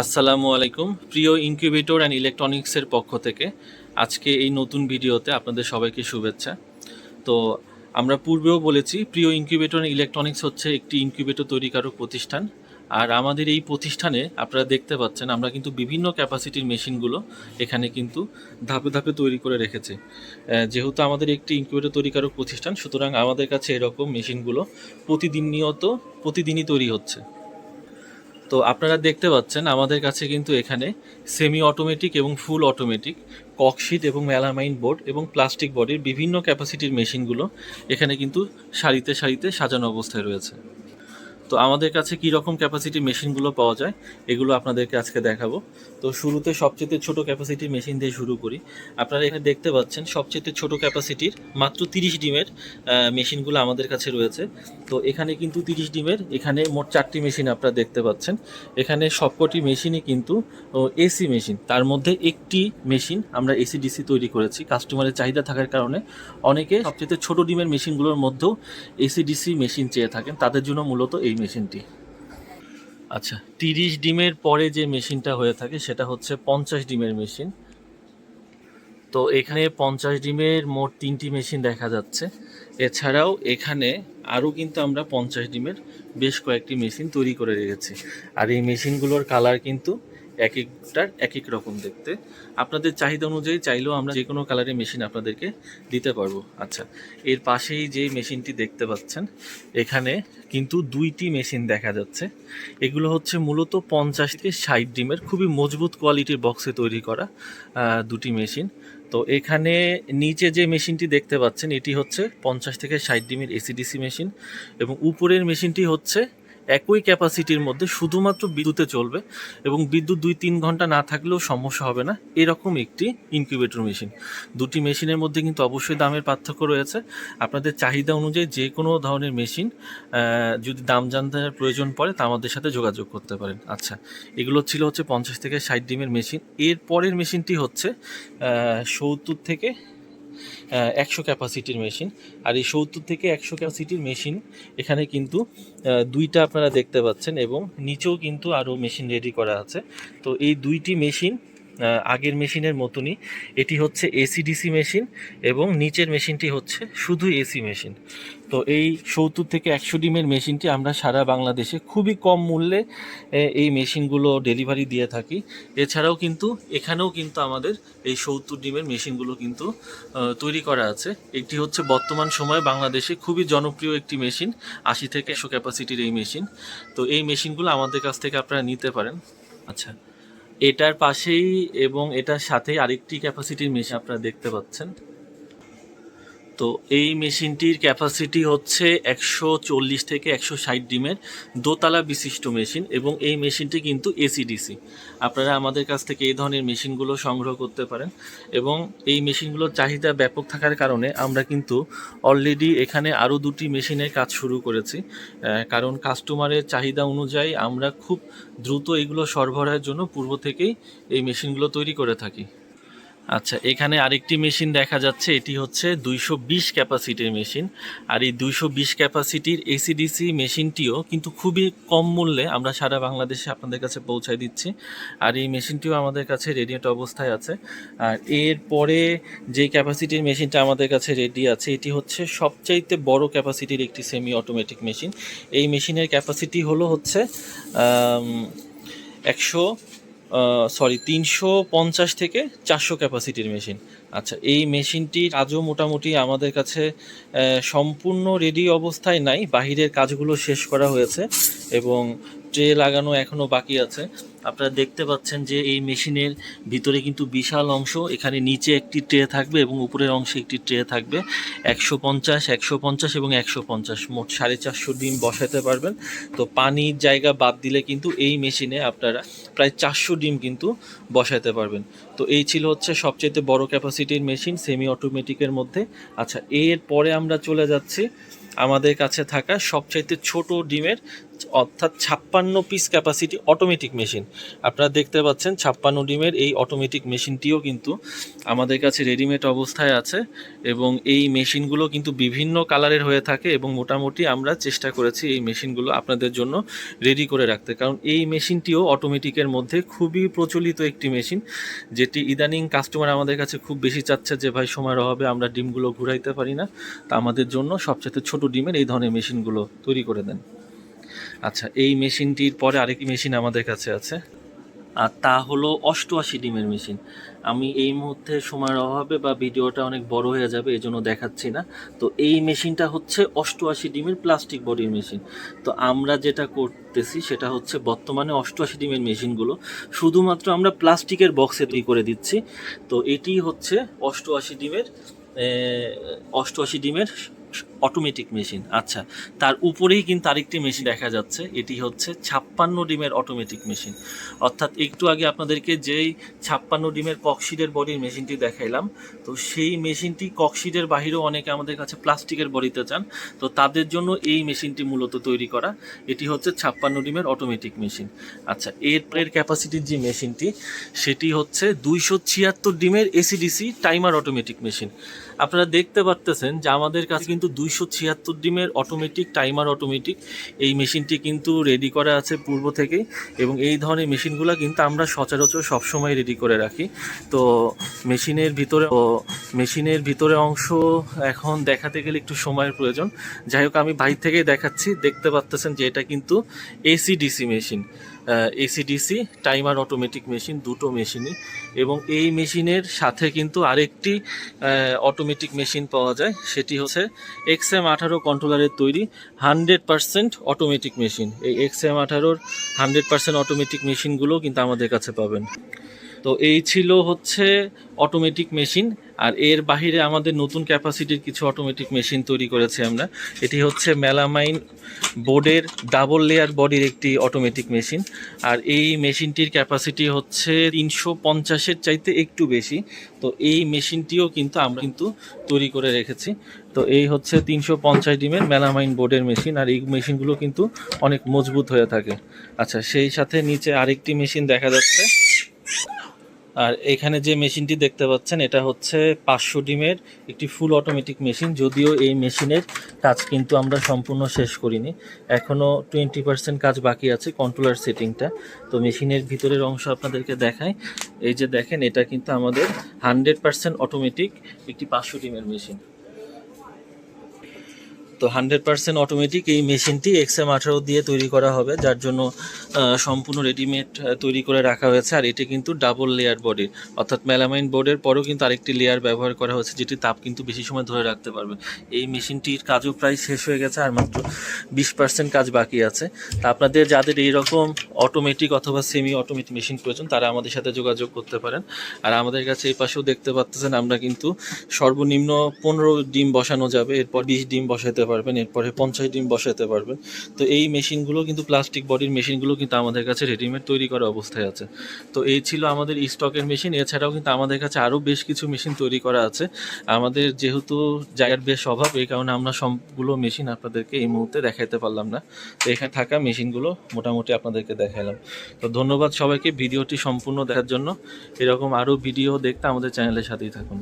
আসসালামু আলাইকুম। প্রিয় ইনকিউবেটর অ্যান্ড ইলেকট্রনিক্সের পক্ষ থেকে আজকে এই নতুন ভিডিওতে আপনাদের সবাইকে শুভেচ্ছা। তো আমরা পূর্বেও বলেছি, প্রিয় ইনকিউবেটর অ্যান্ড ইলেকট্রনিক্স হচ্ছে একটি ইনকিউবেটর তৈরিকারক প্রতিষ্ঠান। আর আমাদের এই প্রতিষ্ঠানে আপনারা দেখতে পাচ্ছেন, আমরা কিন্তু বিভিন্ন ক্যাপাসিটির মেশিনগুলো এখানে কিন্তু ধাপে ধাপে তৈরি করে রেখেছি। যেহেতু আমাদের একটি ইনকিউবেটর তৈরিকারক প্রতিষ্ঠান, সুতরাং আমাদের কাছে এরকম মেশিনগুলো প্রতিদিন নিয়ত, প্রতিদিনই তৈরি হচ্ছে। তো আপনারা দেখতে পাচ্ছেন আমাদের কাছে কিন্তু এখানে সেমি অটোমেটিক এবং ফুল অটোমেটিক ককশিট এবং মেলামাইন বোর্ড এবং প্লাস্টিক বডির বিভিন্ন ক্যাপাসিটির মেশিনগুলো এখানে কিন্তু সারিতে সারিতে সাজানো অবস্থায় রয়েছে। তো আমাদের কাছে কী রকম ক্যাপাসিটির মেশিনগুলো পাওয়া যায়, এগুলো আপনাদেরকে আজকে দেখাবো। তো শুরুতে সবচেয়ে ছোট ক্যাপাসিটি মেশিন দিয়ে শুরু করি। আপনারা এখানে দেখতে পাচ্ছেন, সবচেয়ে ছোট ক্যাপাসিটির মাত্র তিরিশ ডিমের মেশিনগুলো আমাদের কাছে রয়েছে। তো এখানে কিন্তু তিরিশ ডিমের, এখানে মোট চারটি মেশিন আপনারা দেখতে পাচ্ছেন। এখানে সবকটি মেশিনই কিন্তু এসি মেশিন তার মধ্যে একটি মেশিন আমরা এসি ডিসি তৈরি করেছি। কাস্টমারের চাহিদা থাকার কারণে অনেকে সবচেয়ে ছোট ডিমের মেশিনগুলোর মধ্যেও এসি ডিসি মেশিন চেয়ে থাকেন। তাদের জন্য মূলত এই মেশিনটি। আচ্ছা তিরিশ ডিমের পরে যে মেশিনটা হয়ে থাকে, সেটা হচ্ছে পঞ্চাশ ডিমের মেশিন। তো এখানে পঞ্চাশ ডিমের মোট তিনটি মেশিন দেখা যাচ্ছে। এছাড়াও এখানে আরও কিন্তু আমরা পঞ্চাশ ডিমের বেশ কয়েকটি মেশিন তৈরি করে রেখেছি। আর এই মেশিনগুলোর কালার কিন্তু এক একটার এক এক রকম দেখতে। আপনাদের চাহিদা অনুযায়ী চাইলেও আমরা যে কোনো কালারের মেশিন আপনাদেরকে দিতে পারব। আচ্ছা এর পাশেই যে মেশিনটি দেখতে পাচ্ছেন, এখানে কিন্তু দুইটি মেশিন দেখা যাচ্ছে। এগুলো হচ্ছে মূলত পঞ্চাশ থেকে ষাট ডিমের খুবই মজবুত কোয়ালিটির বক্সে তৈরি করা দুটি মেশিন তো এখানে নিচে যে মেশিনটি দেখতে পাচ্ছেন, এটি হচ্ছে পঞ্চাশ থেকে ষাট ডিমের এসিডিসি মেশিন এবং উপরের মেশিনটি হচ্ছে একই ক্যাপাসিটির মধ্যে শুধুমাত্র বিদ্যুতে চলবে এবং বিদ্যুৎ দুই তিন ঘণ্টা না থাকলেও সমস্যা হবে না। এরকম একটি ইনকিউবেটর মেশিন দুটি মেশিনের মধ্যে কিন্তু অবশ্যই দামের পার্থক্য রয়েছে। আপনাদের চাহিদা অনুযায়ী যে কোনো ধরনের মেশিন যদি দাম জানতে প্রয়োজন পড়ে তা আমাদের সাথে যোগাযোগ করতে পারেন। আচ্ছা এগুলো ছিল হচ্ছে পঞ্চাশ থেকে ষাট ডিমের মেশিন এর পরের মেশিনটি হচ্ছে সত্তর থেকে একশো ক্যাপাসিটির মেশিন। আর এই সত্তর থেকে একশো ক্যাপাসিটির মেশিন এখানে কিন্তু দুইটা আপনারা দেখতে পাচ্ছেন এবং নিচেও কিন্তু আরও মেশিন রেডি করা আছে। তো এই দুইটি মেশিন আগের মেশিনের মতনই এটি হচ্ছে এসিডিসি মেশিন এবং নিচের মেশিনটি হচ্ছে শুধু এসি মেশিন। তো এই সত্তর থেকে একশো ডিমের মেশিনটি আমরা সারা বাংলাদেশে খুবই কম মূল্যে এই মেশিনগুলো ডেলিভারি দিয়ে থাকি। এছাড়াও কিন্তু, এখানেও কিন্তু আমাদের এই সত্তর ডিমের মেশিনগুলো কিন্তু তৈরি করা আছে। একটি হচ্ছে বর্তমান সময়ে বাংলাদেশে খুবই জনপ্রিয় একটি মেশিন, আশি থেকে একশো ক্যাপাসিটির এই মেশিন। তো এই মেশিনগুলো আমাদের কাছ থেকে আপনারা নিতে পারেন। আচ্ছা এটার পাশেই এবং এটার সাথেই আরেকটি ক্যাপাসিটির মেশিন আপনারা দেখতে পাচ্ছেন। তো এই মেশিনটির ক্যাপাসিটি হচ্ছে একশো চল্লিশ থেকে একশো ষাট ডিমের দোতলা বিশিষ্ট মেশিন এবং এই মেশিনটি কিন্তু এসিডিসি আপনারা আমাদের কাছ থেকে এই ধরনের মেশিনগুলো সংগ্রহ করতে পারেন এবং এই মেশিনগুলোর চাহিদা ব্যাপক থাকার কারণে আমরা কিন্তু অলরেডি এখানে আরও দুটি মেশিনের কাজ শুরু করেছি। কারণ কাস্টমারের চাহিদা অনুযায়ী আমরা খুব দ্রুত এগুলো সরবরাহের জন্য পূর্ব থেকেই এই মেশিনগুলো তৈরি করে থাকি। আচ্ছা এখানে আরেকটি মেশিন দেখা যাচ্ছে, এটি হচ্ছে দুইশো বিশ ক্যাপাসিটির মেশিন। আর এই দুইশো বিশ ক্যাপাসিটির এসিডিসি মেশিনটিও কিন্তু খুবই কম মূল্যে আমরা সারা বাংলাদেশে আপনাদের কাছে পৌঁছায় দিচ্ছি। আর এই মেশিনটিও আমাদের কাছে রেডিয়েট অবস্থায় আছে। আর এর পরে যে ক্যাপাসিটির মেশিনটা আমাদের কাছে রেডি আছে, এটি হচ্ছে সবচাইতে বড় ক্যাপাসিটির একটি সেমি অটোমেটিক মেশিন। এই মেশিনের ক্যাপাসিটি হলো হচ্ছে একশো সরি তিনশো পঞ্চাশ থেকে চারশো ক্যাপাসিটির মেশিন। আচ্ছা এই মেশিনটি আজও মোটামুটি আমাদের কাছে সম্পূর্ণ রেডি অবস্থায় নাই। বাহিরের কাজগুলো শেষ করা হয়েছে এবং ট্রে লাগানো এখনও বাকি আছে, আপনারা দেখতে পাচ্ছেন যে এই মেশিনের ভিতরে কিন্তু বিশাল অংশ, এখানে নিচে একটি ট্রে থাকবে এবং উপরের অংশে একটি ট্রে থাকবে। একশো পঞ্চাশ একশো পঞ্চাশ এবং একশো পঞ্চাশ, মোট সাড়ে চারশো ডিম বসাতে পারবেন। তো পানির জায়গা বাদ দিলে কিন্তু এই মেশিনে আপনারা প্রায় চারশো ডিম কিন্তু বসাতে পারবেন। তো এই ছিল হচ্ছে সবচেয়ে বড় ক্যাপাসিটির মেশিন সেমি অটোমেটিকের মধ্যে। আচ্ছা এর পরে আমরা চলে যাচ্ছি আমাদের কাছে থাকা সবচাইতে ছোট ডিমের অর্থাৎ ছাপ্পান্ন পিস ক্যাপাসিটি অটোমেটিক মেশিন আপনারা দেখতে পাচ্ছেন ছাপ্পান্ন ডিমের এই অটোমেটিক মেশিনটিও কিন্তু আমাদের কাছে রেডিমেড অবস্থায় আছে এবং এই মেশিনগুলো কিন্তু বিভিন্ন কালারের হয়ে থাকে এবং মোটামুটি আমরা চেষ্টা করেছি এই মেশিনগুলো আপনাদের জন্য রেডি করে রাখতে। কারণ এই মেশিনটিও অটোমেটিকের মধ্যে খুবই প্রচলিত একটি মেশিন যেটি ইদানিং কাস্টমার আমাদের কাছে খুব বেশি চাচ্ছে যে, ভাই, সময়ের অভাবে আমরা ডিমগুলো ঘুরাইতে পারি না। তা আমাদের জন্য সবচেয়ে ছোট ডিমের এই ধরনের মেশিনগুলো তৈরি করে দেন। আচ্ছা এই মেশিনটির পরে আরেকটি মেশিন আমাদের কাছে আছে। আর তা হলো অষ্টআশি ডিমের মেশিন। আমি এই মুহূর্তে সময়ের অভাবে বা ভিডিওটা অনেক বড় হয়ে যাবে এই জন্য দেখাচ্ছি না। তো এই মেশিনটা হচ্ছে অষ্টআশি ডিমের প্লাস্টিক বডির মেশিন। তো আমরা যেটা করতেছি, সেটা হচ্ছে বর্তমানে অষ্টআশি ডিমের মেশিনগুলো শুধুমাত্র আমরা প্লাস্টিকের বক্সে তৈরি করে দিচ্ছি। তো এটি হচ্ছে অষ্টআশি ডিমের অষ্টআশি ডিমের অটোমেটিক মেশিন আচ্ছা তার উপরেই কিন্তু আরেকটি মেশিন দেখা যাচ্ছে। এটি হচ্ছে ছাপ্পান্ন ডিমের অটোমেটিক মেশিন অর্থাৎ একটু আগে আপনাদেরকে যেই ছাপ্পান্ন ডিমের ককশিডের বডির মেশিনটি দেখাইলাম, তো সেই মেশিনটি ককশিডের বাহিরেও অনেকে আমাদের কাছে প্লাস্টিকের বডিতে চান, তো তাদের জন্য এই মেশিনটি মূলত তৈরি করা। এটি হচ্ছে ছাপ্পান্ন ডিমের অটোমেটিক মেশিন আচ্ছা এর এর ক্যাপাসিটির যে মেশিনটি সেটি হচ্ছে দুইশো ছিয়াত্তর ডিমের এসিডিসি টাইমার অটোমেটিক মেশিন আপনারা দেখতে পারতেছেন যে আমাদের কাছে কিন্তু দুইশো ছিয়াত্তর ডিমের অটোমেটিক টাইমার অটোমেটিক এই মেশিনটি কিন্তু রেডি করা আছে পূর্ব থেকেই এবং এই ধরনের মেশিনগুলো কিন্তু আমরা সচরাচর সবসময় রেডি করে রাখি। তো মেশিনের ভিতরে ও মেশিনের ভিতরে অংশ এখন দেখাতে গেলে একটু সময়ের প্রয়োজন। যাই হোক, আমি বাইর থেকেই দেখাচ্ছি। দেখতে পাচ্তেছেন যে এটা কিন্তু AC DC machine AC DC timer automatic machine দুটো মেশিনই এবং এই মেশিনের সাথে কিন্তু আরেকটি অটোমেটিক মেশিন পাওয়া যায়, সেটি হচ্ছে এক্স এম আঠারো কন্ট্রোলারের তৈরি হান্ড্রেড পারসেন্ট অটোমেটিক মেশিন এই এক্স এম আঠারোর হানড্রেড পারসেন্ট অটোমেটিক মেশিনগুলো কিন্তু আমাদের কাছে পাবেন। তো এই ছিল হচ্ছে অটোমেটিক মেশিন আর এর বাহিরে আমাদের নতুন ক্যাপাসিটির কিছু অটোমেটিক মেশিন তৈরি করেছি আমরা। এটি হচ্ছে মেলামাইন বোর্ডের ডাবল লেয়ার বডির একটি অটোমেটিক মেশিন আর এই মেশিনটির ক্যাপাসিটি হচ্ছে তিনশো পঞ্চাশের চাইতে একটু বেশি। তো এই মেশিনটিও কিন্তু আমরা কিন্তু তৈরি করে রেখেছি। তো এই হচ্ছে তিনশো পঞ্চাশ ডিমের মেলামাইন বোর্ডের মেশিন আর এই মেশিনগুলো কিন্তু অনেক মজবুত হয়ে থাকে। আচ্ছা সেই সাথে নিচে আরেকটি মেশিন দেখা যাচ্ছে। আর এখানে যে মেশিনটি দেখতে পাচ্ছেন, এটা হচ্ছে পাঁচশো ডিমের একটি ফুল অটোমেটিক মেশিন যদিও এই মেশিনের কাজ কিন্তু আমরা সম্পূর্ণ শেষ করিনি। এখনও টোয়েন্টি পার্সেন্ট কাজ বাকি আছে কন্ট্রোলার সেটিংটা তো মেশিনের ভিতরের অংশ আপনাদেরকে দেখায় এই যে দেখেন, এটা কিন্তু আমাদের হান্ড্রেড পার্সেন্ট অটোমেটিক একটি পাঁচশো ডিমের মেশিন তো হান্ড্রেড পার্সেন্ট অটোমেটিক এই মেশিনটি এক্স এম আঠারো দিয়ে তৈরি করা হবে, যার জন্য সম্পূর্ণ রেডিমেড তৈরি করে রাখা হয়েছে। আর এটি কিন্তু ডাবল লেয়ার বডির অর্থাৎ মেলামাইন বোর্ডের পরেও কিন্তু আরেকটি লেয়ার ব্যবহার করা হয়েছে, যেটি তাপ কিন্তু বেশি সময় ধরে রাখতে পারবে। এই মেশিনটির কাজও প্রায় শেষ হয়ে গেছে, আর মাত্র বিশ পার্সেন্ট কাজ বাকি আছে। তা আপনাদের যাদের এইরকম অটোমেটিক অথবা সেমি অটোমেটিক মেশিন প্রয়োজন, তারা আমাদের সাথে যোগাযোগ করতে পারেন। আর আমাদের কাছে এই পাশেও দেখতে পাচ্ছেন, আমরা কিন্তু সর্বনিম্ন পনেরো ডিম বসানো যাবে, এরপর বিশ ডিম বসাতে পারবেন এরপরে পঞ্চাশ ডিম বসাতে পারবেন। তো এই মেশিনগুলো কিন্তু প্লাস্টিক বডির মেশিনগুলো কিন্তু আমাদের কাছে রেডিমেড তৈরি করা অবস্থায় আছে। তো এই ছিল আমাদের স্টকের মেশিন এছাড়াও কিন্তু আমাদের কাছে আরও বেশ কিছু মেশিন তৈরি করা আছে। আমাদের যেহেতু জায়গার বেশ অভাব, এই কারণে আমরা সবগুলো মেশিন আপনাদেরকে এই মুহূর্তে দেখাতে পারলাম না। তো এখানে থাকা মেশিনগুলো মোটামুটি আপনাদেরকে দেখালাম তো ধন্যবাদ সবাইকে, ভিডিওটি সম্পূর্ণ দেখার জন্য। এরকম আরও ভিডিও দেখতে আমাদের চ্যানেলের সাথেই থাকুন।